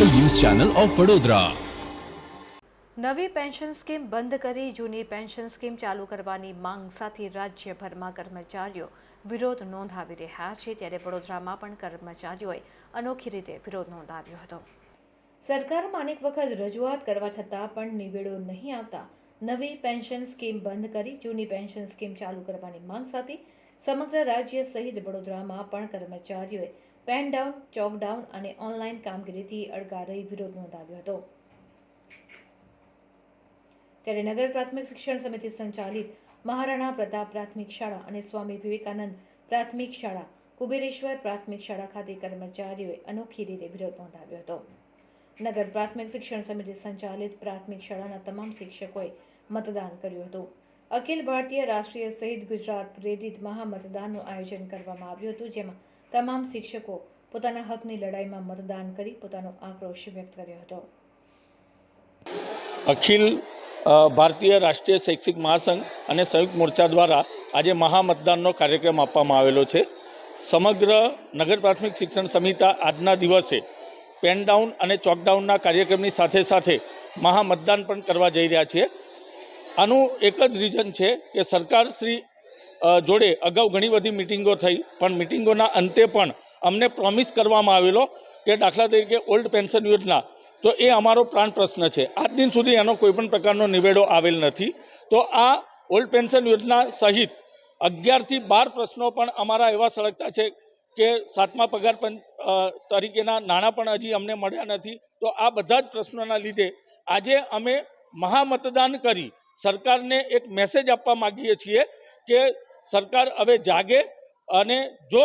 Channel of Vadodara. નવી pension scheme બંધ કરી, જૂની પેન્શન સ્કીમ ચાલુ કરવાની માંગ સાથે રાજ્યભરમાં કર્મચારીઓ વિરોધ નોંધાવી રહ્યા છે. ત્યારે વડોદરામાં પણ કર્મચારીઓએ અનોખી રીતે વિરોધ નોંધાવ્યો હતો. સરકારમાં અનેક વખત રજૂઆત કરવા છતાં પણ નિવેડો નહીં આવતા. નવી પેન્શન સ્કીમ બંધ કરી, જૂની પેન્શન સ્કીમ ચાલુ કરવાની માંગ સાથે સમગ્ર રાજ્ય સહિત વડોદરામાં પણ કર્મચારીઓએ પેન ડાઉન, ચોક ડાઉન અને ઓનલાઈન કામગીરીથી અડગા વિરોધ નોંધાવ્યો હતો. ત્યારે નગર પ્રાથમિક શિક્ષણ સમિતિ સંચાલિત મહારાણા પ્રતાપ પ્રાથમિક શાળા અને સ્વામી વિવેકાનંદ પ્રાથમિક શાળા, કુબેરેશ્વર પ્રાથમિક શાળા ખાતે કર્મચારીઓએ અનોખી રીતે વિરોધ નોંધાવ્યો હતો. નગર પ્રાથમિક શિક્ષણ સમિતિ સંચાલિત પ્રાથમિક શાળાના તમામ શિક્ષકોએ મતદાન કર્યું હતું. અખિલ ભારતીય રાષ્ટ્રીય સહિત ગુજરાત પ્રેરિત મહામતદાનનું આયોજન કરવામાં આવ્યું હતું, જેમાં તમામ શિક્ષકો પોતાના હકની લડાઈમાં મતદાન કરી પોતાનો આક્રોશ વ્યક્ત કર્યો હતો. અખિલ ભારતીય રાષ્ટ્રીય શૈક્ષિક મહાસંઘ અને સંયુક્ત મોરચા દ્વારા આજે મહામતદાનનો કાર્યક્રમ આપવામાં આવેલો છે. સમગ્ર નગર પ્રાથમિક શિક્ષણ સમિતા આજના દિવસે પેન ડાઉન અને ચોકડાઉનના કાર્યક્રમની સાથે સાથે મહામતદાન પણ કરવા જઈ રહ્યા છીએ આનું એક જ રીઝન છે કે સરકાર શ્રી જોડે અગાઉ ઘણી બધી મિટિંગો થઈ, પણ મિટિંગોના અંતે પણ અમને પ્રોમિસ કરવામાં આવેલો કે દાખલા તરીકે ઓલ્ડ પેન્શન યોજના, તો એ અમારો પ્રાણ પ્રશ્ન છે. આજ દિન સુધી એનો કોઈ પણ પ્રકારનો નિવેડો આવેલ નથી. તો આ ઓલ્ડ પેન્શન યોજના સહિત અગિયારથી બાર પ્રશ્નો પણ અમારા એવા સળગતા છે કે સાતમા પગાર તરીકેના નાણાં પણ હજી અમને મળ્યા નથી. તો આ બધા જ પ્રશ્નોના લીધે આજે અમે મહામતદાન કરી સરકારને એક મેસેજ આપવા માગીએ છીએ કે સરકાર હવે જાગે અને જો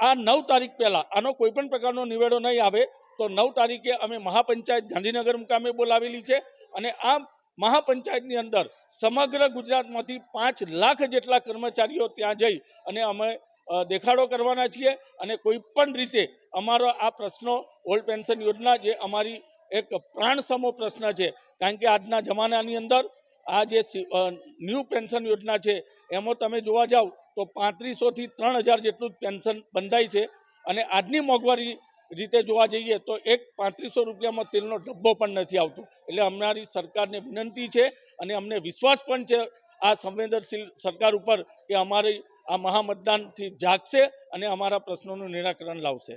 આ નવ તારીખ પહેલાં આનો કોઈ પણ પ્રકારનો નિવેડો નહીં આવે, તો નવ તારીખે અમે મહાપંચાયત ગાંધીનગર મુકામે બોલાવેલી છે અને આ મહાપંચાયતની અંદર સમગ્ર ગુજરાતમાંથી પાંચ લાખ જેટલા કર્મચારીઓ ત્યાં જઈ અને અમે દેખાડો કરવાના છીએ અને કોઈ પણ રીતે અમારો આ પ્રશ્નો, ઓલ્ડ પેન્શન યોજના જે અમારી એક પ્રાણસમો પ્રશ્ન છે, કારણ કે આજના જમાનાની અંદર આ જે ન્યૂ પેન્શન યોજના છે એમાં તમે જોવા જાઓ તો પાંત્રીસોથી ત્રણ હજાર જેટલું પેન્શન બંધાય છે. અને આજની મોંઘવારી રીતે જોવા જઈએ તો એક પાંત્રીસો રૂપિયામાં તેલનો ડબ્બો પણ નથી આવતો. એટલે અમારી સરકારને વિનંતી છે અને અમને વિશ્વાસ પણ છે આ સંવેદનશીલ સરકાર ઉપર કે અમારી આ મહામતદાનથી જાગશે અને અમારા પ્રશ્નોનું નિરાકરણ લાવશે.